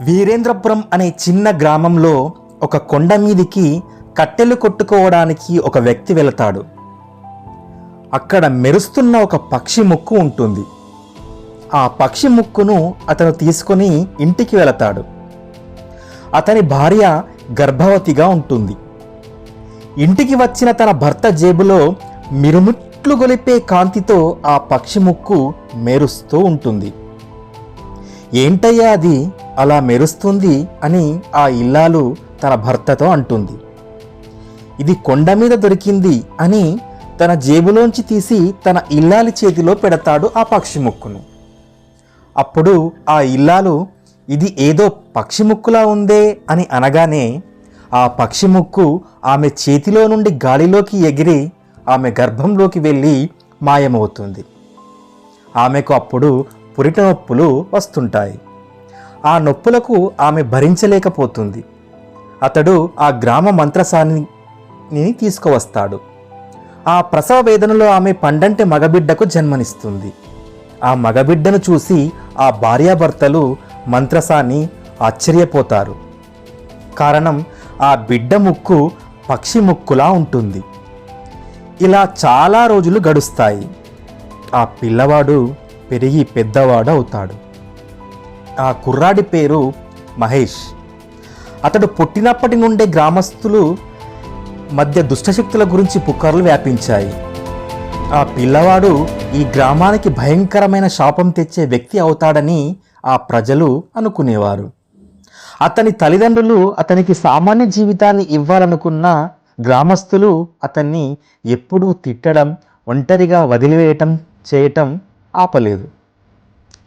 వీరేంద్రపురం అనే చిన్న గ్రామంలో ఒక కొండ మీదికి కట్టెలు కొట్టుకోవడానికి ఒక వ్యక్తి వెళతాడు. అక్కడ మెరుస్తున్న ఒక పక్షి ముక్కు ఉంటుంది. ఆ పక్షి ముక్కును అతను తీసుకొని ఇంటికి వెళతాడు. అతని భార్య గర్భవతిగా ఉంటుంది. ఇంటికి వచ్చిన తన భర్త జేబులో మిరుముట్లు గొలిపే కాంతితో ఆ పక్షి ముక్కు మెరుస్తూ ఉంటుంది. ఏంటయ్యా అది? అలా మెరుస్తుంది అని ఆ ఇల్లాలు తన భర్తతో అంటుంది. ఇది కొండ మీద దొరికింది అని తన జేబులోంచి తీసి తన ఇల్లాలి చేతిలో పెడతాడు ఆ పక్షి ముక్కును. అప్పుడు ఆ ఇల్లాలు ఇది ఏదో పక్షి ముక్కులా ఉందే అని అనగానే ఆ పక్షి ముక్కు ఆమె చేతిలో నుండి గాలిలోకి ఎగిరి ఆమె గర్భంలోకి వెళ్ళి మాయమవుతుంది. ఆమెకు అప్పుడు పురిట నొప్పులు వస్తుంటాయి. ఆ నొప్పులకు ఆమె భరించలేకపోతుంది. అతడు ఆ గ్రామ మంత్రసాని తీసుకువస్తాడు. ఆ ప్రసవ వేదనలో ఆమె పండంటి మగబిడ్డకు జన్మనిస్తుంది. ఆ మగబిడ్డను చూసి ఆ భార్యాభర్తలు మంత్రసాని ఆశ్చర్యపోతారు. కారణం ఆ బిడ్డ ముక్కు పక్షి ముక్కులా ఉంటుంది. ఇలా చాలా రోజులు గడుస్తాయి. ఆ పిల్లవాడు పెరిగి పెద్దవాడు అవుతాడు ఆ కుర్రాడి పేరు మహేష్. అతడు పుట్టినప్పటి నుండే గ్రామస్తులు మధ్య దుష్టశక్తుల గురించి పుకార్లు వ్యాపించాయి. ఆ పిల్లవాడు ఈ గ్రామానికి భయంకరమైన శాపం తెచ్చే వ్యక్తి అవుతాడని ఆ ప్రజలు అనుకునేవారు. అతని తల్లిదండ్రులు అతనికి సామాన్య జీవితాన్ని ఇవ్వాలనుకున్న గ్రామస్తులు అతన్ని ఎప్పుడూ తిట్టడం ఒంటరిగా వదిలివేయటం చేయటం ఆపలేదు.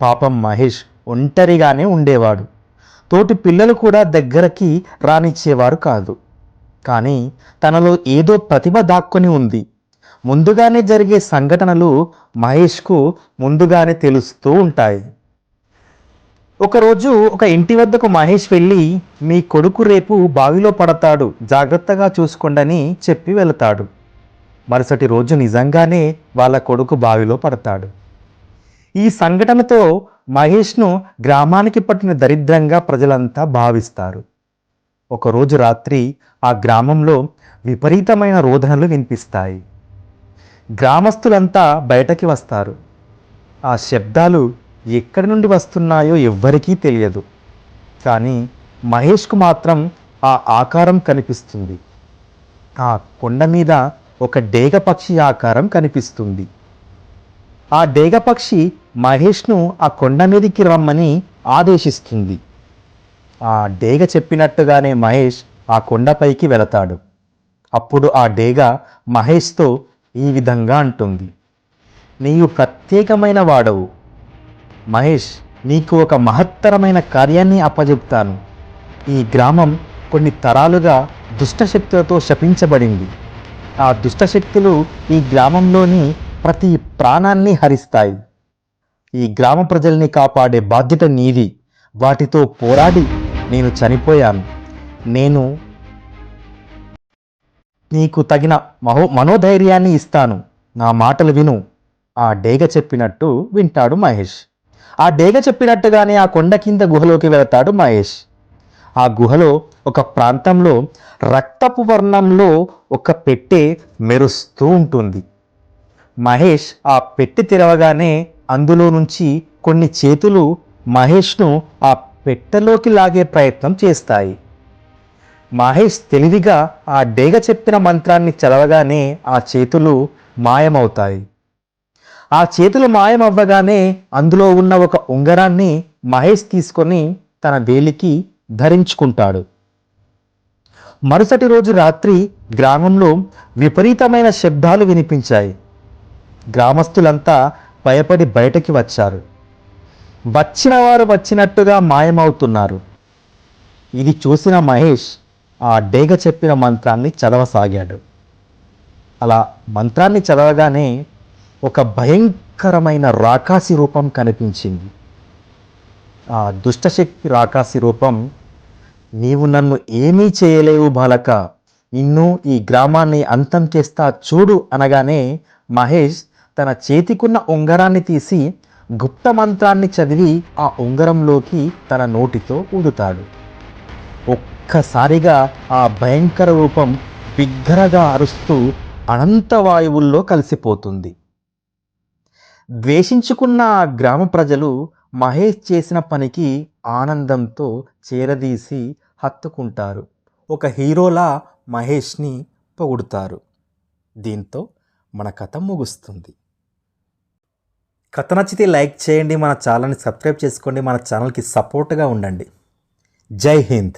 పాపం మహేష్ ఒంటరిగానే ఉండేవాడు. తోటి పిల్లలు కూడా దగ్గరకి రానిచ్చేవారు కాదు. కానీ తనలో ఏదో ప్రతిభ దాక్కొని ఉంది. ముందుగానే జరిగే సంఘటనలు మహేష్కు ముందుగానే తెలుస్తూ ఉంటాయి. ఒకరోజు ఒక ఇంటి వద్దకు మహేష్ వెళ్ళి మీ కొడుకు రేపు బావిలో పడతాడు జాగ్రత్తగా చూసుకోండని చెప్పి వెళతాడు. మరుసటి రోజు నిజంగానే వాళ్ళ కొడుకు బావిలో పడతాడు. ఈ సంఘటనతో మహేష్ను గ్రామానికి పట్టిన దరిద్రంగా ప్రజలంతా భావిస్తారు. ఒకరోజు రాత్రి ఆ గ్రామంలో విపరీతమైన రోదనలు వినిపిస్తాయి. గ్రామస్తులంతా బయటకి వస్తారు. ఆ శబ్దాలు ఎక్కడి నుండి వస్తున్నాయో ఎవ్వరికీ తెలియదు. కానీ మహేష్కు మాత్రం ఆ ఆకారం కనిపిస్తుంది. ఆ కొండ మీద ఒక డేగ పక్షి ఆకారం కనిపిస్తుంది. ఆ డేగ పక్షి మహేష్ను ఆ కొండ మీదకి రమ్మని ఆదేశిస్తుంది. ఆ డేగ చెప్పినట్టుగానే మహేష్ ఆ కొండపైకి వెళతాడు. అప్పుడు ఆ డేగ మహేష్తో ఈ విధంగా అంటుంది. నీవు ప్రత్యేకమైన వాడవు. మహేష్ నీకు ఒక మహత్తరమైన కార్యాన్ని అప్పజెప్తాను. ఈ గ్రామం కొన్ని తరాలుగా దుష్టశక్తులతో శపించబడింది. ఆ దుష్టశక్తులు ఈ గ్రామంలోని ప్రతి ప్రాణాన్ని హరిస్తాయి. ఈ గ్రామ ప్రజల్ని కాపాడే బాధ్యత నీది. వాటితో పోరాడి నేను చనిపోయాను. నేను నీకు తగిన మహో మనోధైర్యాన్ని ఇస్తాను. నా మాటలు విను. ఆ డేగ చెప్పినట్టు వింటాడు మహేష్. ఆ డేగ చెప్పినట్టుగానే ఆ కొండ కింద గుహలోకి వెళతాడు మహేష్. ఆ గుహలో ఒక ప్రాంతంలో రక్తపు వర్ణంలో ఒక పెట్టె మెరుస్తూ ఉంటుంది. మహేష్ ఆ పెట్టి తెరవగానే అందులో నుంచి కొన్ని చేతులు మహేష్ను ఆ పెట్టెలోకి లాగే ప్రయత్నం చేస్తాయి. మహేష్ తెలివిగా ఆ డేగ చెప్పిన మంత్రాన్ని చదవగానే ఆ చేతులు మాయమవుతాయి. ఆ చేతులు మాయమవ్వగానే అందులో ఉన్న ఒక ఉంగరాన్ని మహేష్ తీసుకొని తన వేలికి ధరించుకుంటాడు. మరుసటి రోజు రాత్రి గ్రామంలో విపరీతమైన శబ్దాలు వినిపించాయి. గ్రామస్తులంతా భయపడి బయటకి వచ్చారు. వచ్చిన వారు వచ్చినట్టుగా మాయమవుతున్నారు. ఇది చూసిన మహేష్ ఆ డేగ చెప్పిన మంత్రాన్ని చదవసాగాడు. అలా మంత్రాన్ని చదవగానే ఒక భయంకరమైన రాకాసి రూపం కనిపించింది. ఆ దుష్టశక్తి రాకాసి రూపం నీవు నన్ను ఏమీ చేయలేవు బాలక నిన్ను ఈ గ్రామాన్ని అంతం చేస్తా చూడు అనగానే మహేష్ తన చేతికున్న ఉంగరాన్ని తీసి గుప్త మంత్రాన్ని చదివి ఆ ఉంగరంలోకి తన నోటితో ఊదుతాడు. ఒక్కసారిగా ఆ భయంకర రూపం బిగ్గరగా అరుస్తూ అనంత వాయువుల్లో కలిసిపోతుంది. ద్వేషించుకున్న ఆ గ్రామ ప్రజలు మహేష్ చేసిన పనికి ఆనందంతో చేరదీసి హత్తుకుంటారు. ఒక హీరోలా మహేష్ని పొగుడుతారు. దీంతో మన కథ ముగుస్తుంది. కథ నచ్చితే లైక్ చేయండి మన ఛానల్ని సబ్స్క్రైబ్ చేసుకోండి మన ఛానల్కి సపోర్ట్గా ఉండండి. జై హింద్.